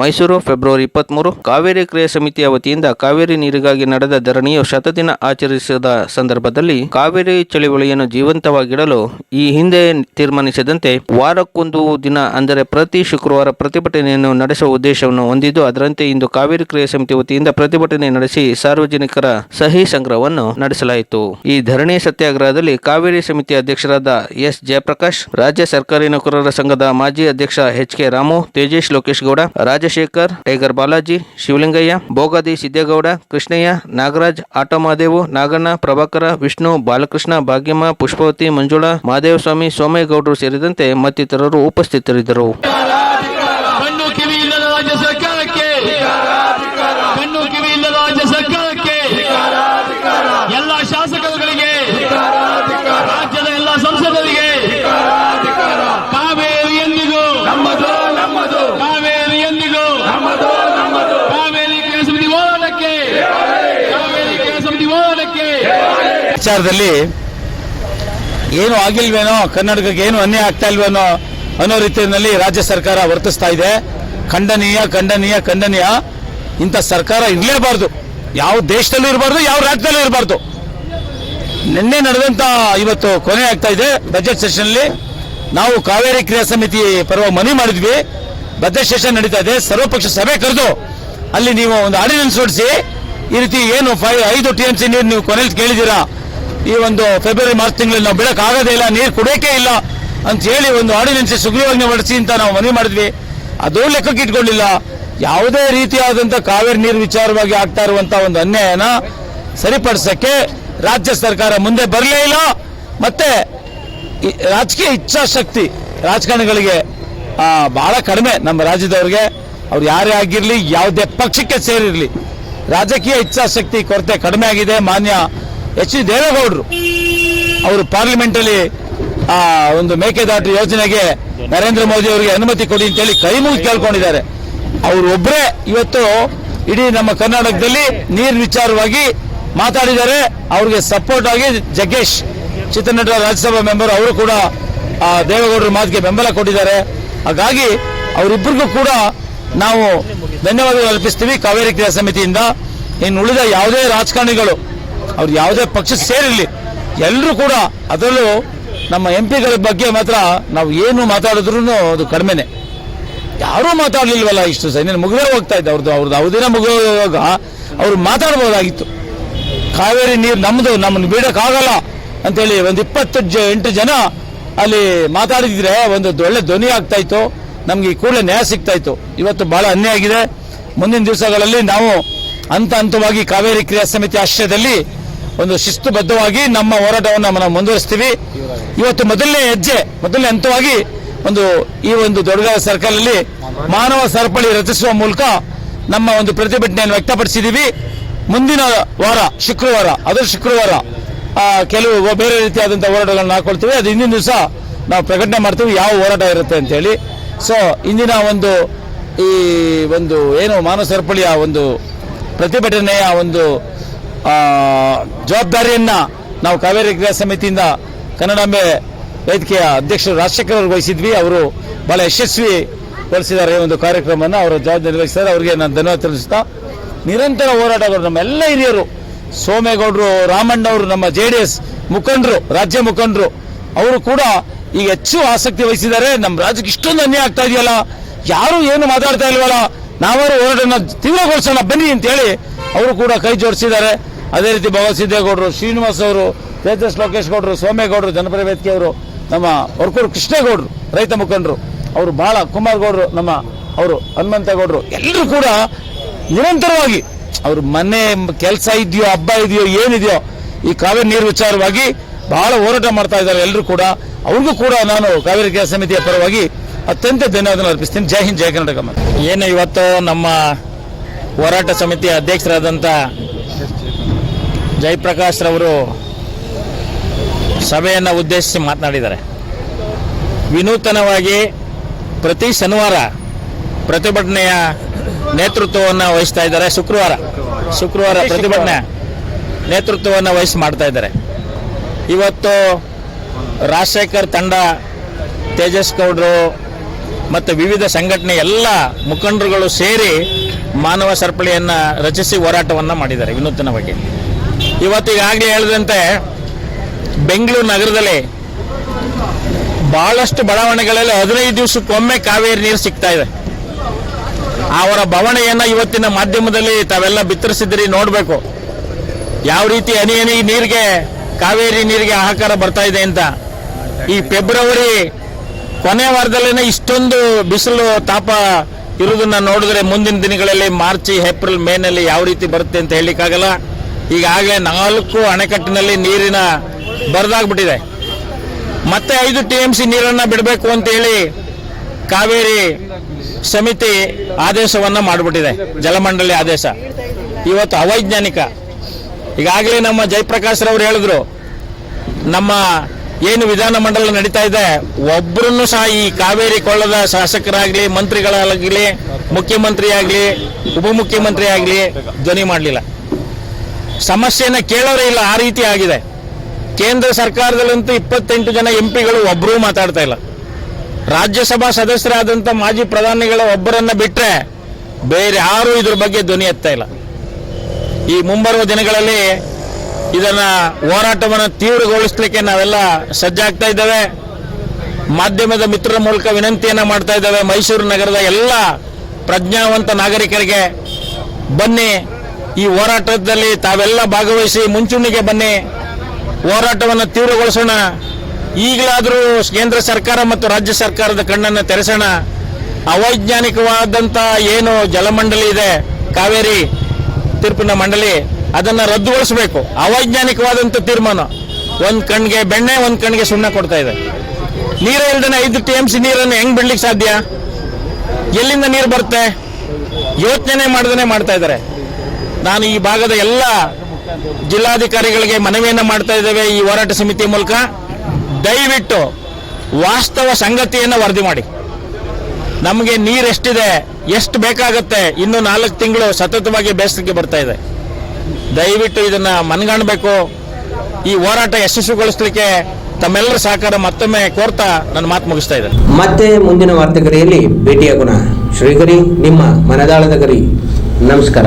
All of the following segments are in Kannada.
ಮೈಸೂರು, ಫೆಬ್ರವರಿ ಇಪ್ಪತ್ಮೂರು, ಕಾವೇರಿ ಕ್ರಿಯಾ ಸಮಿತಿಯ ವತಿಯಿಂದ ಕಾವೇರಿ ನೀರಿಗಾಗಿ ನಡೆದ ಧರಣಿಯು ಶತದಿನ ಆಚರಿಸಿದ ಸಂದರ್ಭದಲ್ಲಿ ಕಾವೇರಿ ಚಳುವಳಿಯನ್ನು ಜೀವಂತವಾಗಿಡಲು ಈ ಹಿಂದೆ ತೀರ್ಮಾನಿಸಿದಂತೆ ವಾರಕ್ಕೊಂದು ದಿನ ಅಂದರೆ ಪ್ರತಿ ಶುಕ್ರವಾರ ಪ್ರತಿಭಟನೆಯನ್ನು ನಡೆಸುವ ಉದ್ದೇಶವನ್ನು ಹೊಂದಿದ್ದು, ಅದರಂತೆ ಇಂದು ಕಾವೇರಿ ಕ್ರಿಯಾ ಸಮಿತಿ ವತಿಯಿಂದ ಪ್ರತಿಭಟನೆ ನಡೆಸಿ ಸಾರ್ವಜನಿಕರ ಸಹಿ ಸಂಗ್ರಹವನ್ನು ನಡೆಸಲಾಯಿತು. ಈ ಧರಣಿ ಸತ್ಯಾಗ್ರಹದಲ್ಲಿ ಕಾವೇರಿ ಸಮಿತಿ ಅಧ್ಯಕ್ಷರಾದ ಎಸ್. ಜಯಪ್ರಕಾಶ್, ರಾಜ್ಯ ಸರ್ಕಾರಿ ನೌಕರರ ಸಂಘದ ಮಾಜಿ ಅಧ್ಯಕ್ಷ H. K. Ramu, Tejesh Lokesh Gowda Rajashekar tiger Balaji, Shivalingaiah, Bogadi Siddegowda, Krishnaiah, Nagaraj auto Mahadevu Naganna, Prabhakara, Vishnu, Balakrishna, Bhagyamma, Pushpavathi, Manjula Madevaswamy ಸೋಮೇಗೌಡರು ಸೇರಿದಂತೆ ಮತ್ತಿತರರು ಉಪಸ್ಥಿತರಿದ್ದರು. ವಿಚಾರದಲ್ಲಿ ಏನು ಆಗಿಲ್ವೇನೋ, ಕರ್ನಾಟಕಕ್ಕೆ ಏನು ಅನ್ಯಾಯ ಆಗ್ತಾ ಇಲ್ವೇನೋ ಅನ್ನೋ ರೀತಿಯಲ್ಲಿ ರಾಜ್ಯ ಸರ್ಕಾರ ವರ್ತಿಸ್ತಾ ಇದೆ. ಖಂಡನೀಯ ಖಂಡನೀಯ ಖಂಡನೀಯ. ಇಂಥ ಸರ್ಕಾರ ಇರಲೇಬಾರ್ದು. ಯಾವ ದೇಶದಲ್ಲೂ ಇರಬಾರ್ದು, ಯಾವ ರಾಜ್ಯದಲ್ಲೂ ಇರಬಾರ್ದು. ನಿನ್ನೆ ನಡೆದಂತ ಇವತ್ತು ಕೊನೆ ಆಗ್ತಾ ಇದೆ ಬಜೆಟ್ ಸೆಷನ್ ಅಲ್ಲಿ. ನಾವು ಕಾವೇರಿ ಕ್ರಿಯಾ ಸಮಿತಿ ಪರವಾಗಿ ಮನವಿ ಮಾಡಿದ್ವಿ. ಬಜೆಟ್ ಸೆಷನ್ ನಡೀತಾ ಇದೆ. ಸರ್ವಪಕ್ಷ ಸಭೆ ಕರೆದು ಅಲ್ಲಿ ನೀವು ಒಂದು ಆರ್ಡಿನೆನ್ಸ್ ಹೊಡಿಸಿ, ಈ ರೀತಿ ಏನು ಫೈವ್ ಐದು ಟಿ ಎಂ ಸಿ ನೀರು ನೀವು ಕೊನೆಯಲ್ಲಿ ಕೇಳಿದ್ದೀರಾ? ಈ ಒಂದು ಫೆಬ್ರವರಿ ಮಾರ್ಚ್ ತಿಂಗಳಲ್ಲಿ ನಾವು ಬೆಳಕಾಗೋದೇ ಇಲ್ಲ, ನೀರು ಕುಡಿಯೋಕೆ ಇಲ್ಲ ಅಂತ ಹೇಳಿ ಒಂದು ಆರ್ಡಿನೆನ್ಸ್ ಸುಗ್ರೀವಾಜ್ಞೆ ಹೊಡಿಸಿ ಅಂತ ನಾವು ಮನವಿ ಮಾಡಿದ್ವಿ. ಅದು ಲೆಕ್ಕಕ್ಕೆ ಇಟ್ಕೊಂಡಿಲ್ಲ. ಯಾವುದೇ ರೀತಿಯಾದಂಥ ಕಾವೇರಿ ನೀರು ವಿಚಾರವಾಗಿ ಆಗ್ತಾ ಇರುವಂಥ ಒಂದು ಅನ್ಯಾಯನ ಸರಿಪಡಿಸಕ್ಕೆ ರಾಜ್ಯ ಸರ್ಕಾರ ಮುಂದೆ ಬರಲೇ ಇಲ್ಲ. ಮತ್ತೆ ರಾಜಕೀಯ ಇಚ್ಛಾಶಕ್ತಿ ರಾಜಕಾರಣಿಗಳಿಗೆ ಬಹಳ ಕಡಿಮೆ ನಮ್ಮ ರಾಜ್ಯದವ್ರಿಗೆ. ಅವ್ರು ಯಾರೇ ಆಗಿರಲಿ, ಯಾವುದೇ ಪಕ್ಷಕ್ಕೆ ಸೇರಿರ್ಲಿ. ರಾಜಕೀಯ ಇಚ್ಛಾಶಕ್ತಿ ಕೊರತೆ ಕಡಿಮೆ ಆಗಿದೆ. ಮಾನ್ಯ ಎಚ್ ಡಿ ದೇವೇಗೌಡರು ಅವರು ಪಾರ್ಲಿಮೆಂಟಲ್ಲಿ ಆ ಒಂದು ಮೇಕೆದಾಟು ಯೋಜನೆಗೆ ನರೇಂದ್ರ ಮೋದಿ ಅವರಿಗೆ ಅನುಮತಿ ಕೊಡಿ ಅಂತೇಳಿ ಕೈ ಮುಗಿ ಕೇಳ್ಕೊಂಡಿದ್ದಾರೆ. ಅವರು ಒಬ್ಬರೇ ಇವತ್ತು ಇಡೀ ನಮ್ಮ ಕರ್ನಾಟಕದಲ್ಲಿ ನೀರ್ ವಿಚಾರವಾಗಿ ಮಾತಾಡಿದ್ದಾರೆ. ಅವ್ರಿಗೆ ಸಪೋರ್ಟ್ ಆಗಿ ಜಗ್ಗೇಶ್ ಚಿತ್ರನಟ ರಾಜ್ಯಸಭಾ ಮೆಂಬರ್ ಅವರು ಕೂಡ ಆ ದೇವೇಗೌಡರ ಮಾತಿಗೆ ಬೆಂಬಲ ಕೊಟ್ಟಿದ್ದಾರೆ. ಹಾಗಾಗಿ ಅವರಿಬ್ಬರಿಗೂ ಕೂಡ ನಾವು ಧನ್ಯವಾದಗಳು ಅರ್ಪಿಸ್ತೀವಿ ಕಾವೇರಿ ಕ್ರಿಯಾ ಸಮಿತಿಯಿಂದ. ಇನ್ನು ಉಳಿದ ಯಾವುದೇ ರಾಜಕಾರಣಿಗಳು ಅವ್ರು ಯಾವುದೇ ಪಕ್ಷ ಸೇರಿರಲಿ. ಎಲ್ಲರೂ ಕೂಡ ಅದರಲ್ಲೂ ನಮ್ಮ ಎಂ ಪಿಗಳ ಬಗ್ಗೆ ಮಾತ್ರ ನಾವು ಏನು ಮಾತಾಡಿದ್ರು ಅದು ಕಡಿಮೆನೆ. ಯಾರೂ ಮಾತಾಡಲಿಲ್ವಲ್ಲ ಇಷ್ಟು ಇನ್ನೇನು ಮುಗಿದೇ ಹೋಗ್ತಾ ಇದ್ದೆ. ಅವ್ರದ್ದು ಅವ್ರದ್ದು ಅವಧಿನ ಮುಗಿಯುವಾಗ ಅವ್ರು ಮಾತಾಡ್ಬೋದಾಗಿತ್ತು. ಕಾವೇರಿ ನೀರು ನಮ್ಮದು ನಮ್ಮನ್ನು ಬಿಡೋಕ್ಕಾಗಲ್ಲ ಅಂತೇಳಿ ಒಂದು ಇಪ್ಪತ್ತು ಜ ಎಂಟು ಜನ ಅಲ್ಲಿ ಮಾತಾಡಿದ್ರೆ ಒಂದು ಒಳ್ಳೆ ಧ್ವನಿ ಆಗ್ತಾ ಇತ್ತು. ನಮ್ಗೆ ಈ ಕೂಡಲೇ ನ್ಯಾಯ ಸಿಗ್ತಾ ಇತ್ತು. ಇವತ್ತು ಬಹಳ ಅನ್ಯಾಯ ಆಗಿದೆ. ಮುಂದಿನ ದಿವಸಗಳಲ್ಲಿ ನಾವು ಹಂತ ಹಂತವಾಗಿ ಕಾವೇರಿ ಕ್ರಿಯಾ ಸಮಿತಿ ಆಶ್ರಯದಲ್ಲಿ ಒಂದು ಶಿಸ್ತುಬದ್ಧವಾಗಿ ನಮ್ಮ ಹೋರಾಟವನ್ನು ನಾವು ಮುಂದುವರಿಸ್ತೀವಿ. ಇವತ್ತು ಮೊದಲನೇ ಹೆಜ್ಜೆ, ಮೊದಲನೇ ಹಂತವಾಗಿ ಒಂದು ಈ ಒಂದು ದೊಡ್ಡದಾದ ಸರ್ಕಲಲ್ಲಿ ಮಾನವ ಸರಪಳಿ ರಚಿಸುವ ಮೂಲಕ ನಮ್ಮ ಒಂದು ಪ್ರತಿಭಟನೆಯನ್ನು ವ್ಯಕ್ತಪಡಿಸಿದ್ದೀವಿ. ಮುಂದಿನ ವಾರ, ಶುಕ್ರವಾರ, ಅದರ ಶುಕ್ರವಾರ ಕೆಲವು ಬೇರೆ ರೀತಿಯಾದಂಥ ಹೋರಾಟಗಳನ್ನು ಹಾಕೊಳ್ತೀವಿ. ಅದು ಇಂದಿನ ದಿವಸ ನಾವು ಪ್ರಕಟಣೆ ಮಾಡ್ತೀವಿ, ಯಾವ ಹೋರಾಟ ಇರುತ್ತೆ ಅಂತ ಹೇಳಿ ಸೊ ಇಂದಿನ ಒಂದು ಈ ಒಂದು ಏನು ಮಾನವ ಸರಪಳಿಯ ಒಂದು ಪ್ರತಿಭಟನೆಯ ಒಂದು ಜವಾಬ್ದಾರಿಯನ್ನ ನಾವು ಕಾವೇರಿ ಕ್ರಿಯಾ ಸಮಿತಿಯಿಂದ ಕನ್ನಡಾಂಬೆ ವೇದಿಕೆಯ ಅಧ್ಯಕ್ಷರು ರಾಜಶೇಖರ್ ಅವರು ವಹಿಸಿದ್ವಿ. ಅವರು ಬಹಳ ಯಶಸ್ವಿಗೊಳಿಸಿದ್ದಾರೆ ಈ ಒಂದು ಕಾರ್ಯಕ್ರಮವನ್ನು. ಅವರು ಜವಾಬ್ದಾರಿ ನಿರ್ವಹಿಸಿದ್ದಾರೆ. ಅವರಿಗೆ ನಾನು ಧನ್ಯವಾದ ತಿಳಿಸುತ್ತಾ ನಿರಂತರ ಹೋರಾಟಗಾರರು ನಮ್ಮ ಎಲ್ಲ ಹಿರಿಯರು, ಸೋಮೇಗೌಡರು ರಾಮಣ್ಣವರು ನಮ್ಮ ಜೆ ಡಿ ಎಸ್ ಮುಖಂಡರು, ರಾಜ್ಯ ಮುಖಂಡರು, ಅವರು ಕೂಡ ಈಗ ಹೆಚ್ಚು ಆಸಕ್ತಿ ವಹಿಸಿದ್ದಾರೆ. ನಮ್ಮ ರಾಜ್ಯಕ್ಕೆ ಇಷ್ಟೊಂದು ಅನ್ಯಾಯ ಆಗ್ತಾ ಇದೆಯಲ್ಲ? ಯಾರು ಏನು ಮಾತಾಡ್ತಾ ಇಲ್ವಲ್ಲ? ನಾವಾರು ಹೋರಾಟನ ತೀವ್ರಗೊಳಿಸೋಣ, ಬನ್ನಿ ಅಂತೇಳಿ ಅವರು ಕೂಡ ಕೈ ಜೋಡಿಸಿದ್ದಾರೆ. ಅದೇ ರೀತಿ ಭಗವತ್ ಸಿದ್ದೇಗೌಡರು, ಶ್ರೀನಿವಾಸ್ ಅವರು, ತೇಜಸ್ ಲೋಕೇಶ್ ಗೌಡರು ಸೋಮೇಗೌಡರು ಜನಪರ ವೇದಿಕೆ ನಮ್ಮ ಹೊರಕೂರು ಕೃಷ್ಣೇಗೌಡರು, ರೈತ ಮುಖಂಡರು, ಅವರು ಬಾಳ ಕುಮಾರ್ ಗೌಡರು ನಮ್ಮ ಅವರು ಹನುಮಂತೇಗೌಡರು, ಎಲ್ಲರೂ ಕೂಡ ನಿರಂತರವಾಗಿ ಅವ್ರ ಮನೆ ಕೆಲಸ ಇದೆಯೋ, ಹಬ್ಬ ಇದೆಯೋ, ಏನಿದೆಯೋ, ಈ ಕಾವೇರಿ ನೀರು ವಿಚಾರವಾಗಿ ಬಹಳ ಹೋರಾಟ ಮಾಡ್ತಾ ಇದ್ದಾರೆ ಎಲ್ಲರೂ ಕೂಡ ಅವ್ರಿಗೂ ಕೂಡ ನಾನು ಕಾವೇರಿ ಕೆಲಸ ಸಮಿತಿಯ ಪರವಾಗಿ ಅತ್ಯಂತ ಧನ್ಯವಾದ ಅರ್ಪಿಸ್ತೀನಿ ಜೈ ಹಿಂದ್, ಜೈ ಕರ್ನಾಟಕ. ಏನು ಇವತ್ತು ನಮ್ಮ ಹೋರಾಟ ಸಮಿತಿಯ ಅಧ್ಯಕ್ಷರಾದಂಥ ಜಯಪ್ರಕಾಶ್ ರವರು ಸಭೆಯನ್ನು ಉದ್ದೇಶಿಸಿ ಮಾತನಾಡಿದ್ದಾರೆ. ವಿನೂತನವಾಗಿ ಪ್ರತಿ ಶನಿವಾರ ಪ್ರತಿಭಟನೆಯ ನೇತೃತ್ವವನ್ನು ವಹಿಸ್ತಾ ಇದ್ದಾರೆ. ಶುಕ್ರವಾರ ಶುಕ್ರವಾರ ಪ್ರತಿಭಟನೆ ನೇತೃತ್ವವನ್ನು ವಹಿಸಿ ಮಾಡ್ತಾ ಇದ್ದಾರೆ. ಇವತ್ತು ರಾಜಶೇಖರ್ ತಂಡ ತೇಜಸ್ ಗೌಡ್ರು ಮತ್ತು ವಿವಿಧ ಸಂಘಟನೆ ಎಲ್ಲ ಮುಖಂಡರುಗಳು ಸೇರಿ ಮಾನವ ಸರಪಳಿಯನ್ನು ರಚಿಸಿ ಹೋರಾಟವನ್ನು ಮಾಡಿದ್ದಾರೆ ವಿನೂತನವಾಗಿ. ಇವತ್ತು ಈಗಾಗಲೇ ಹೇಳಿದಂತೆ, ಬೆಂಗಳೂರು ನಗರದಲ್ಲಿ ಬಹಳಷ್ಟು ಬಡಾವಣೆಗಳಲ್ಲಿ ಹದಿನೈದು ದಿವಸಕ್ಕೊಮ್ಮೆ ಕಾವೇರಿ ನೀರು ಸಿಗ್ತಾ ಇದೆ. ಅವರ ಬವಣೆಯನ್ನ ಇವತ್ತಿನ ಮಾಧ್ಯಮದಲ್ಲಿ ತಾವೆಲ್ಲ ಬಿತ್ತರಿಸಿದ್ರಿ ನೋಡಬೇಕು. ಯಾವ ರೀತಿ ಹನಿ ಹನಿ ನೀರಿಗೆ, ಕಾವೇರಿ ನೀರಿಗೆ ಆಹಾಕಾರ ಬರ್ತಾ ಇದೆ ಅಂತ. ಈ ಫೆಬ್ರವರಿ ಕೊನೆ ವಾರದಲ್ಲೇ ಇಷ್ಟೊಂದು ಬಿಸಿಲು ತಾಪ ಇರುವುದನ್ನ ನೋಡಿದ್ರೆ ಮುಂದಿನ ದಿನಗಳಲ್ಲಿ ಮಾರ್ಚ್, ಏಪ್ರಿಲ್, ಮೇನಲ್ಲಿ ಯಾವ ರೀತಿ ಬರುತ್ತೆ ಅಂತ ಹೇಳಲಿಕ್ಕಾಗಲ್ಲ. ಈಗಾಗಲೇ ನಾಲ್ಕು ಅಣೆಕಟ್ಟಿನಲ್ಲಿ ನೀರಿನ ಬರದಾಗ್ಬಿಟ್ಟಿದೆ. ಮತ್ತೆ ಐದು ಟಿ ಎಂ ಸಿ ನೀರನ್ನ ಬಿಡಬೇಕು ಅಂತೇಳಿ ಕಾವೇರಿ ಸಮಿತಿ ಆದೇಶವನ್ನ ಮಾಡಿಬಿಟ್ಟಿದೆ, ಜಲಮಂಡಳಿ ಆದೇಶ. ಇವತ್ತು ಅವೈಜ್ಞಾನಿಕ. ಈಗಾಗಲೇ ನಮ್ಮ ಜಯಪ್ರಕಾಶ್ ರವರು ಹೇಳಿದ್ರು, ನಮ್ಮ ಏನು ವಿಧಾನ ಮಂಡಲ ನಡೀತಾ ಇದೆ ಒಬ್ಬರನ್ನು ಸಹ ಈ ಕಾವೇರಿ ಕೊಳ್ಳದ ಶಾಸಕರಾಗಲಿ, ಮಂತ್ರಿಗಳಾಗಲಿ ಮುಖ್ಯಮಂತ್ರಿ ಆಗಲಿ ಉಪಮುಖ್ಯಮಂತ್ರಿ ಧ್ವನಿ ಮಾಡಲಿಲ್ಲ. ಸಮಸ್ಯೆನ ಕೇಳೋರೇ ಇಲ್ಲ, ಆ ರೀತಿ ಆಗಿದೆ. ಕೇಂದ್ರ ಸರ್ಕಾರದಲ್ಲಂತೂ ಇಪ್ಪತ್ತೆಂಟು ಜನ ಎಂ ಪಿಗಳು ಒಬ್ಬರೂ ಮಾತಾಡ್ತಾ ಇಲ್ಲ. ರಾಜ್ಯಸಭಾ ಸದಸ್ಯರಾದಂಥ ಮಾಜಿ ಪ್ರಧಾನಿಗಳ ಒಬ್ಬರನ್ನ ಬಿಟ್ಟರೆ ಬೇರೆ ಯಾರೂ ಇದ್ರ ಬಗ್ಗೆ ಧ್ವನಿ ಎತ್ತಾ ಇಲ್ಲ. ಈ ಮುಂಬರುವ ದಿನಗಳಲ್ಲಿ ಇದನ್ನ ಹೋರಾಟವನ್ನು ತೀವ್ರಗೊಳಿಸಲಿಕ್ಕೆ ನಾವೆಲ್ಲ ಸಜ್ಜಾಗ್ತಾ ಇದ್ದೇವೆ. ಮಾಧ್ಯಮದ ಮಿತ್ರರ ಮೂಲಕ ವಿನಂತಿಯನ್ನ ಮಾಡ್ತಾ ಇದ್ದೇವೆ. ಮೈಸೂರು ನಗರದ ಎಲ್ಲ ಪ್ರಜ್ಞಾವಂತ ನಾಗರಿಕರಿಗೆ ಬನ್ನಿ. ಈ ಹೋರಾಟದಲ್ಲಿ ತಾವೆಲ್ಲ ಭಾಗವಹಿಸಿ ಮುಂಚೂಣಿಗೆ ಬನ್ನಿ. ಹೋರಾಟವನ್ನು ತೀವ್ರಗೊಳಿಸೋಣ. ಈಗಲಾದರೂ ಕೇಂದ್ರ ಸರ್ಕಾರ ಮತ್ತು ರಾಜ್ಯ ಸರ್ಕಾರದ ಕಣ್ಣನ್ನು ತೆರೆಸೋಣ. ಅವೈಜ್ಞಾನಿಕವಾದಂಥ ಏನು ಜಲಮಂಡಳಿ ಇದೆ, ಕಾವೇರಿ ತೀರ್ಪಿನ ಮಂಡಳಿ, ಅದನ್ನು ರದ್ದುಗೊಳಿಸಬೇಕು. ಅವೈಜ್ಞಾನಿಕವಾದಂಥ ತೀರ್ಮಾನ. ಒಂದು ಕಣ್ಣಿಗೆ ಬೆಣ್ಣೆ, ಒಂದು ಕಣ್ಣಿಗೆ ಸುಣ್ಣ ಕೊಡ್ತಾ ಇದೆ. ನೀರು ಇಲ್ದನೆ ಐದು ಟಿ ಎಂ ಸಿ ನೀರನ್ನು ಹೆಂಗ್ ಬಿಡ್ಲಿಕ್ಕೆ ಸಾಧ್ಯ? ಎಲ್ಲಿಂದ ನೀರು ಬರುತ್ತೆ? ಯೋಚನೆ ಮಾಡ್ದೇ ಮಾಡ್ತಾ ಇದ್ದಾರೆ. ನಾನು ಈ ಭಾಗದ ಎಲ್ಲ ಜಿಲ್ಲಾಧಿಕಾರಿಗಳಿಗೆ ಮನವಿಯನ್ನು ಮಾಡ್ತಾ ಇದ್ದೇವೆ ಈ ಹೋರಾಟ ಸಮಿತಿ ಮೂಲಕ. ದಯವಿಟ್ಟು ವಾಸ್ತವ ಸಂಗತಿಯನ್ನು ವರದಿ ಮಾಡಿ. ನಮಗೆ ನೀರು ಎಷ್ಟಿದೆ, ಎಷ್ಟು ಬೇಕಾಗುತ್ತೆ, ಇನ್ನು ನಾಲ್ಕು ತಿಂಗಳು ಸತತವಾಗಿ ಬೇಸಿಗೆ ಬರ್ತಾ ಇದೆ. ದಯವಿಟ್ಟು ಇದನ್ನು ಮನಗಾಣಬೇಕು. ಈ ಹೋರಾಟ ಯಶಸ್ವಿಗೊಳಿಸಲಿಕ್ಕೆ ತಮ್ಮೆಲ್ಲರ ಸಹಕಾರ ಮತ್ತೊಮ್ಮೆ ಕೋರ್ತಾ ನನ್ನ ಮಾತು ಮುಗಿಸ್ತಾ ಇದೆ ಮತ್ತೆ ಮುಂದಿನ ವಾರ್ತೆಗರಿಯಲ್ಲಿ ಭೇಟಿಯಾಗೋಣ. ಶ್ರೀಗರಿ, ನಿಮ್ಮ ಮನದಾಳದ ಗರಿ. ನಮಸ್ಕಾರ.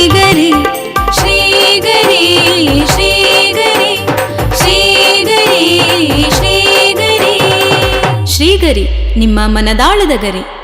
ನಿಮ್ಮ ಮನದಾಳದ ಗರಿ.